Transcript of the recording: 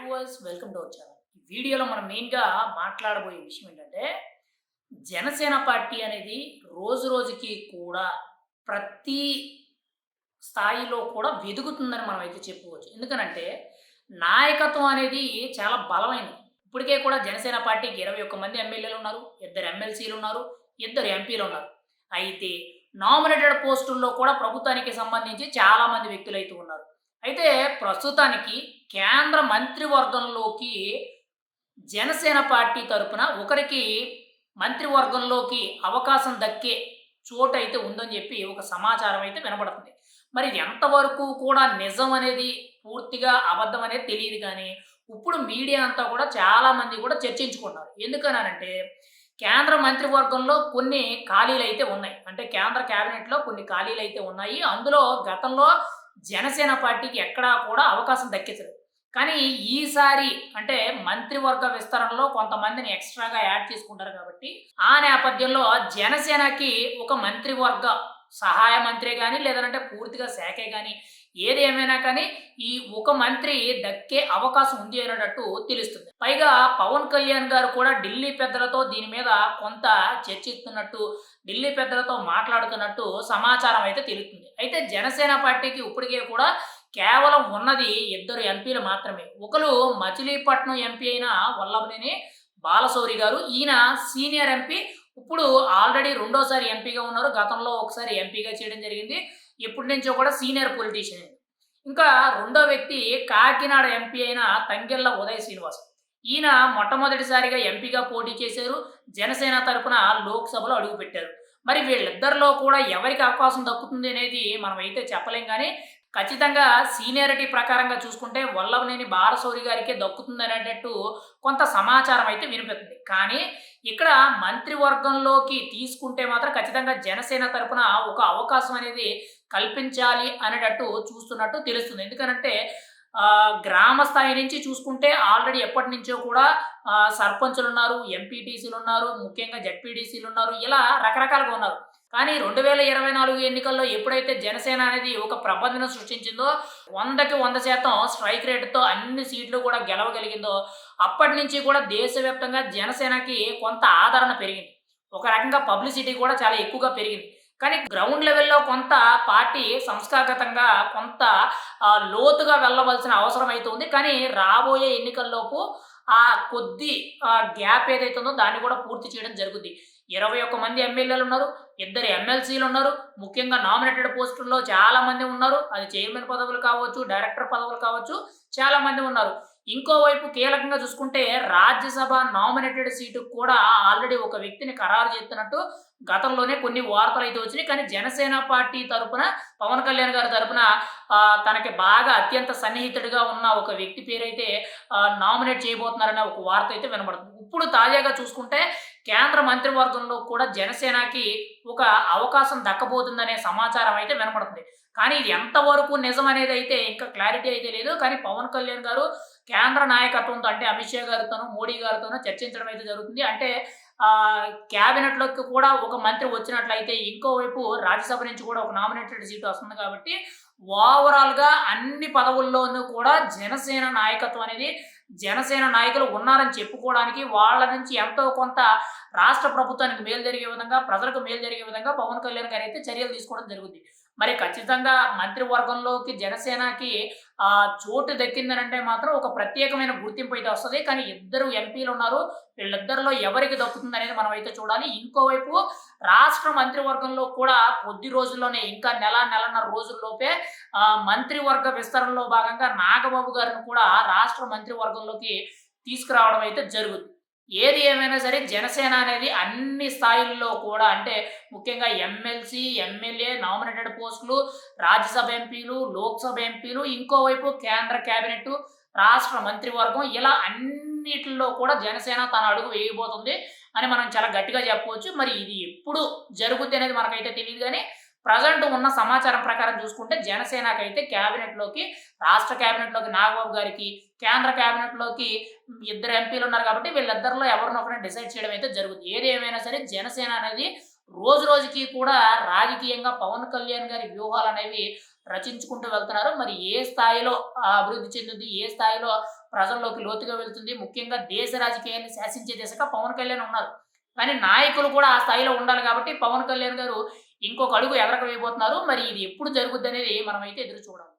Viewers welcome to our channel. ఈ వీడియోలో మనం మెయిన్గా మాట్లాడబోయే విషయం ఏంటంటే జనసేన పార్టీ అనేది రోజు రోజుకి కూడా ప్రతి స్థాయిలో కూడా వెదుగుతుందని మనం అయితే చెప్పుకోవచ్చు. ఎందుకనంటే నాయకత్వం అనేది చాలా బలమైనది ఇప్పటికే కూడా జనసేన పార్టీకి ఇరవై ఒక్క మంది ఎమ్మెల్యేలు ఉన్నారు ఇద్దరు ఎమ్మెల్సీలు ఉన్నారు ఇద్దరు ఎంపీలు ఉన్నారు. అయితే నామినేటెడ్ పోస్టుల్లో కూడా ప్రభుత్వానికి సంబంధించి చాలామంది వ్యక్తులు అయితే ఉన్నారు. అయితే ప్రస్తుతానికి కేంద్ర మంత్రివర్గంలోకి జనసేన పార్టీ తరపున ఒకరికి మంత్రివర్గంలోకి అవకాశం దక్కే చోటు అయితే ఉందని చెప్పి ఒక సమాచారం అయితే వినబడుతుంది. మరి ఎంతవరకు కూడా నిజం అనేది పూర్తిగా అబద్ధం అనేది తెలియదు కానీ ఇప్పుడు మీడియా అంతా కూడా చాలా మంది కూడా చర్చించుకుంటున్నారు. ఎందుకనంటే కేంద్ర మంత్రివర్గంలో కొన్ని ఖాళీలు అయితే ఉన్నాయి. అంటే కేంద్ర క్యాబినెట్లో కొన్ని ఖాళీలు అయితే ఉన్నాయి. అందులో గతంలో జనసేన పార్టీకి ఎక్కడా కూడా అవకాశం దక్కించలేదు. కానీ ఈసారి అంటే మంత్రివర్గ విస్తరణలో కొంతమందిని ఎక్స్ట్రాగా యాడ్ చేసుకుంటారు కాబట్టి ఆ నేపథ్యంలో జనసేనకి ఒక మంత్రివర్గ సహాయ మంత్రి కానీ లేదంటే పూర్తిగా శాఖే కానీ ఏది ఏమైనా కానీ ఈ ఒక మంత్రి దక్కే అవకాశం ఉంది అనేటట్టు తెలుస్తుంది. పైగా పవన్ కళ్యాణ్ గారు కూడా ఢిల్లీ పెద్దలతో దీని మీద కొంత చర్చిస్తున్నట్టు ఢిల్లీ పెద్దలతో మాట్లాడుతున్నట్టు సమాచారం అయితే తెలుస్తుంది. అయితే జనసేన పార్టీకి ఇప్పటికే కూడా కేవలం ఉన్నది ఇద్దరు ఎంపీలు మాత్రమే. ఒకరు మచిలీపట్నం ఎంపీ అయిన వల్లభనేని బాలశౌరి గారు. ఈయన సీనియర్ ఎంపీ. ఇప్పుడు ఆల్రెడీ రెండోసారి ఎంపీగా ఉన్నారు. గతంలో ఒకసారి ఎంపీగా చేయడం జరిగింది. ఎప్పటి నుంచో కూడా సీనియర్ పొలిటీషియన్. ఇంకా రెండో వ్యక్తి కాకినాడ ఎంపీ అయిన తంగెళ్ళ ఉదయ్ శ్రీనివాస్. ఈయన మొట్టమొదటిసారిగా ఎంపీగా పోటీ చేశారు. జనసేన తరపున లోక్సభలో అడుగుపెట్టారు. మరి వీళ్ళిద్దరిలో కూడా ఎవరికి అవకాశం దక్కుతుంది అనేది మనం అయితే చెప్పలేం కానీ ఖచ్చితంగా సీనియారిటీ ప్రకారంగా చూసుకుంటే వల్లభనేని బాలసౌరి గారికే దక్కుతుంది అనేటట్టు కొంత సమాచారం అయితే వినిపిస్తుంది. కానీ ఇక్కడ మంత్రివర్గంలోకి తీసుకుంటే మాత్రం ఖచ్చితంగా జనసేన తరపున ఒక అవకాశం అనేది కల్పించాలి అనేటట్టు చూస్తున్నట్టు తెలుస్తుంది. ఎందుకంటే గ్రామ స్థాయి నుంచి చూసుకుంటే ఆల్రెడీ ఎప్పటి నుంచో కూడా సర్పంచులు ఉన్నారు ఎంపీటీసీలు ఉన్నారు ముఖ్యంగా జడ్పీటీసీలు ఉన్నారు ఇలా రకరకాలుగా ఉన్నారు. కానీ రెండు వేల ఇరవై నాలుగు ఎన్నికల్లో ఎప్పుడైతే జనసేన అనేది ఒక ప్రబంధన సృష్టించిందో వందకి వంద శాతం స్ట్రైక్ రేటుతో అన్ని సీట్లు కూడా గెలవగలిగిందో అప్పటి నుంచి కూడా దేశవ్యాప్తంగా జనసేనకి కొంత ఆదరణ పెరిగింది. ఒక రకంగా పబ్లిసిటీ కూడా చాలా ఎక్కువగా పెరిగింది. కానీ గ్రౌండ్ లెవెల్లో కొంత పార్టీ సంస్థాగతంగా కొంత లోతుగా వెళ్ళవలసిన అవసరం అయితే ఉంది కానీ రాబోయే ఎన్నికల్లోపు ఆ కొద్ది గ్యాప్ ఏదైతే ఉందో దాన్ని కూడా పూర్తి చేయడం జరుగుద్ది. ఇరవై ఒక్క మంది ఎమ్మెల్యేలు ఉన్నారు ఇద్దరు ఎమ్మెల్సీలు ఉన్నారు ముఖ్యంగా నామినేటెడ్ పోస్టుల్లో చాలా మంది ఉన్నారు. అది చైర్మన్ పదవులు కావచ్చు డైరెక్టర్ పదవులు కావచ్చు చాలా మంది ఉన్నారు. ఇంకోవైపు కీలకంగా చూసుకుంటే రాజ్యసభ నామినేటెడ్ సీటు కూడా ఆల్రెడీ ఒక వ్యక్తిని ఖరారు చేస్తున్నట్టు గతంలోనే కొన్ని వార్తలు అయితే వచ్చినాయి. కానీ జనసేన పార్టీ తరపున పవన్ కళ్యాణ్ గారి తరపున తనకి బాగా అత్యంత సన్నిహితుడిగా ఉన్న ఒక వ్యక్తి పేరైతే నామినేట్ చేయబోతున్నారనే ఒక వార్త అయితే వినబడుతుంది. ఇప్పుడు తాజాగా చూసుకుంటే కేంద్ర మంత్రివర్గంలో కూడా జనసేనకి ఒక అవకాశం దక్కబోతుందనే సమాచారం అయితే వినపడుతుంది కానీ ఇది ఎంతవరకు నిజం అనేది అయితే ఇంకా క్లారిటీ అయితే లేదు. కానీ పవన్ కళ్యాణ్ గారు కేంద్ర నాయకత్వంతో అంటే అమిత్ షా గారితోనూ మోడీ గారితోనూ చర్చించడం అయితే జరుగుతుంది. అంటే క్యాబినెట్లోకి కూడా ఒక మంత్రి వచ్చినట్లయితే ఇంకోవైపు రాజ్యసభ నుంచి కూడా ఒక నామినేటెడ్ సీటు వస్తుంది కాబట్టి ఓవరాల్గా అన్ని పదవుల్లోనూ కూడా జనసేన నాయకత్వం అనేది జనసేన నాయకులు ఉన్నారని చెప్పుకోవడానికి వాళ్ళ నుంచి ఎంతో కొంత రాష్ట్ర ప్రభుత్వానికి మేలు జరిగే విధంగా ప్రజలకు మేలు జరిగే విధంగా పవన్ కళ్యాణ్ గారు అయితే చర్యలు తీసుకోవడం జరుగుతుంది. మరి ఖచ్చితంగా మంత్రివర్గంలోకి జనసేనకి ఆ చోటు దక్కిందనంటే మాత్రం ఒక ప్రత్యేకమైన గుర్తింపు అయితే వస్తుంది. కానీ ఇద్దరు ఎంపీలు ఉన్నారు. వీళ్ళిద్దరిలో ఎవరికి దక్కుతుంది అనేది మనం అయితే చూడాలి. ఇంకోవైపు రాష్ట్ర మంత్రివర్గంలో కూడా కొద్ది రోజుల్లోనే ఇంకా నెల నెలన్నర రోజుల్లోపే ఆ, మంత్రివర్గ విస్తరణలో భాగంగా నాగబాబు గారిని కూడా రాష్ట్ర మంత్రివర్గంలోకి తీసుకురావడం అయితే జరుగుతుంది. ఏది ఏమైనా సరే జనసేన అనేది అన్ని స్థాయిల్లో కూడా అంటే ముఖ్యంగా ఎమ్మెల్సీ ఎమ్మెల్యే నామినేటెడ్ పోస్టులు రాజ్యసభ ఎంపీలు లోక్సభ ఎంపీలు ఇంకోవైపు కేంద్ర కేబినెట్ రాష్ట్ర మంత్రివర్గం ఇలా అన్నిటిలో కూడా జనసేన తన అడుగు వేయబోతుంది అని మనం చాలా గట్టిగా చెప్పవచ్చు. మరి ఇది ఎప్పుడు జరుగుద్ది అనేది మనకైతే తెలియదు కానీ ప్రజెంట్ ఉన్న సమాచారం ప్రకారం చూసుకుంటే జనసేనకైతే క్యాబినెట్లోకి రాష్ట్ర క్యాబినెట్లోకి నాగబాబు గారికి కేంద్ర క్యాబినెట్లోకి ఇద్దరు ఎంపీలు ఉన్నారు కాబట్టి వీళ్ళిద్దరిలో ఎవరినొకరిని డిసైడ్ చేయడం అయితే జరుగుతుంది. ఏది ఏమైనా సరే జనసేన అనేది రోజు రోజుకి కూడా రాజకీయంగా పవన్ కళ్యాణ్ గారి వ్యూహాలు అనేవి రచించుకుంటూ వెళ్తున్నారు. మరి ఏ స్థాయిలో అభివృద్ధి చెందుతుంది? ఏ స్థాయిలో ప్రజల్లోకి లోతుగా వెళ్తుంది? ముఖ్యంగా దేశ రాజకీయాన్ని శాసించే దిశగా పవన్ కళ్యాణ్ ఉన్నారు. కానీ నాయకులు కూడా ఆ స్థాయిలో ఉండాలి కాబట్టి పవన్ కళ్యాణ్ గారు ఇంకొక అడుగు ఎదరకు వేయబోతున్నారు మరి ఇది ఎప్పుడు జరుగుద్ది అనేది మనం అయితే ఎదురు చూడాలి.